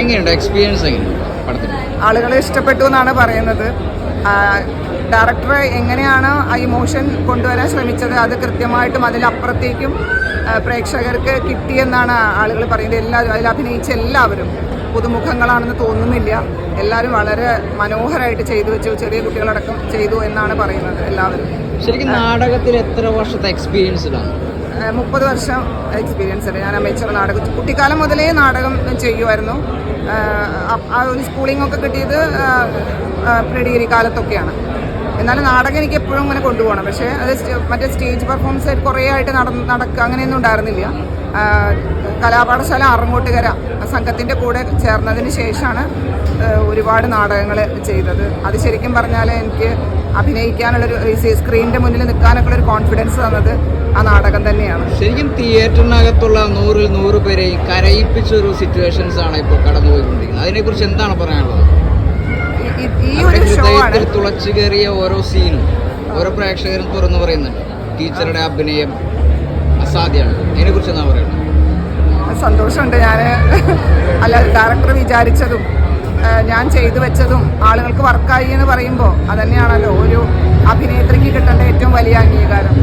എങ്ങനെയുണ്ട് എക്സ്പീരിയൻസ് എങ്ങനെയുണ്ട് ആളുകൾ ഇഷ്ടപ്പെട്ടു എന്നാണ് പറയുന്നത്. ഡയറക്ടർ എങ്ങനെയാണ് ആ ഇമോഷൻ കൊണ്ടുവരാൻ ശ്രമിച്ചത്? അത് കൃത്യമായിട്ടും അതിലപ്പുറത്തേക്കും പ്രേക്ഷകർക്ക് കിട്ടിയെന്നാണ് ആളുകൾ പറയുന്നത്. എല്ലാവരും അതിൽ അഭിനയിച്ച എല്ലാവരും പുതുമുഖങ്ങളാണെന്ന് തോന്നുന്നില്ല. എല്ലാവരും വളരെ മനോഹരമായിട്ട് ചെയ്തു വെച്ചു. ചെറിയ കുട്ടികളടക്കം ചെയ്തു എന്നാണ് പറയുന്നത് എല്ലാവരും. ശരിക്കും നാടകത്തിൽ എത്ര വർഷത്തെ എക്സ്പീരിയൻസ് ഇതാണ് മുപ്പത് വർഷം എക്സ്പീരിയൻസ് ഉണ്ട് ഞാൻ അമേച്ചർ നാടകം കുട്ടിക്കാലം മുതലേ നാടകം ചെയ്യുമായിരുന്നു. ആ, ഒരു സ്കൂളിംഗ് ഒക്കെ കിട്ടിയത് ഡിഗ്രി കാലത്തൊക്കെയാണ്. എന്നാലും നാടകം എനിക്ക് എപ്പോഴും അങ്ങനെ കൊണ്ടുപോകണം. പക്ഷേ അത് മറ്റേ സ്റ്റേജ് പെർഫോമൻസ് ആയിട്ട് കുറേ ആയിട്ട് നട നടക്കുക അങ്ങനെയൊന്നും ഉണ്ടായിരുന്നില്ല. കലാപാഠശാല അറങ്ങോട്ടുകര സംഘത്തിന്റെ കൂടെ ചേർന്നതിന് ശേഷമാണ് ഒരുപാട് നാടകങ്ങൾ ചെയ്തത്. അത് ശരിക്കും പറഞ്ഞാൽ എനിക്ക് അഭിനയിക്കാനുള്ളൊരു സ്ക്രീനിന്റെ മുന്നിൽ നിൽക്കാനൊക്കെ ഒരു കോൺഫിഡൻസ് തന്നത് ആ നാടകം തന്നെയാണ്. ശരിക്കും തിയേറ്ററിനകത്തുള്ള നൂറിൽ നൂറ് പേരെ കരയിപ്പിച്ച ഒരു സിറ്റുവേഷൻസ് ആണ് ഇപ്പോൾ കടന്നുപോയിക്കൊണ്ടിരിക്കുന്നത്. അതിനെക്കുറിച്ച് എന്താണ് പറയാനുള്ളത്? ഈ- ഒരു ഷോ ആണ്. തുളച്ചു കയറിയ ഓരോ സീനും ഓരോ പ്രേക്ഷകരും തുറന്നു പറയുന്നുണ്ട്. ടീച്ചറുടെ അഭിനയം അസാധ്യമാണ്. അതിനെ കുറിച്ച് എന്താ പറയുന്നത്? സന്തോഷമുണ്ട്. ഞാൻ അല്ല ഡയറക്ടർ വിചാരിച്ചതും ഞാൻ ചെയ്തു വെച്ചതും ആളുകൾക്ക് വർക്കായി എന്ന് പറയുമ്പോൾ അതന്നെയാണല്ലോ ഒരു അഭിനേത്രിക്ക് കിട്ടേണ്ട ഏറ്റവും വലിയ അംഗീകാരം.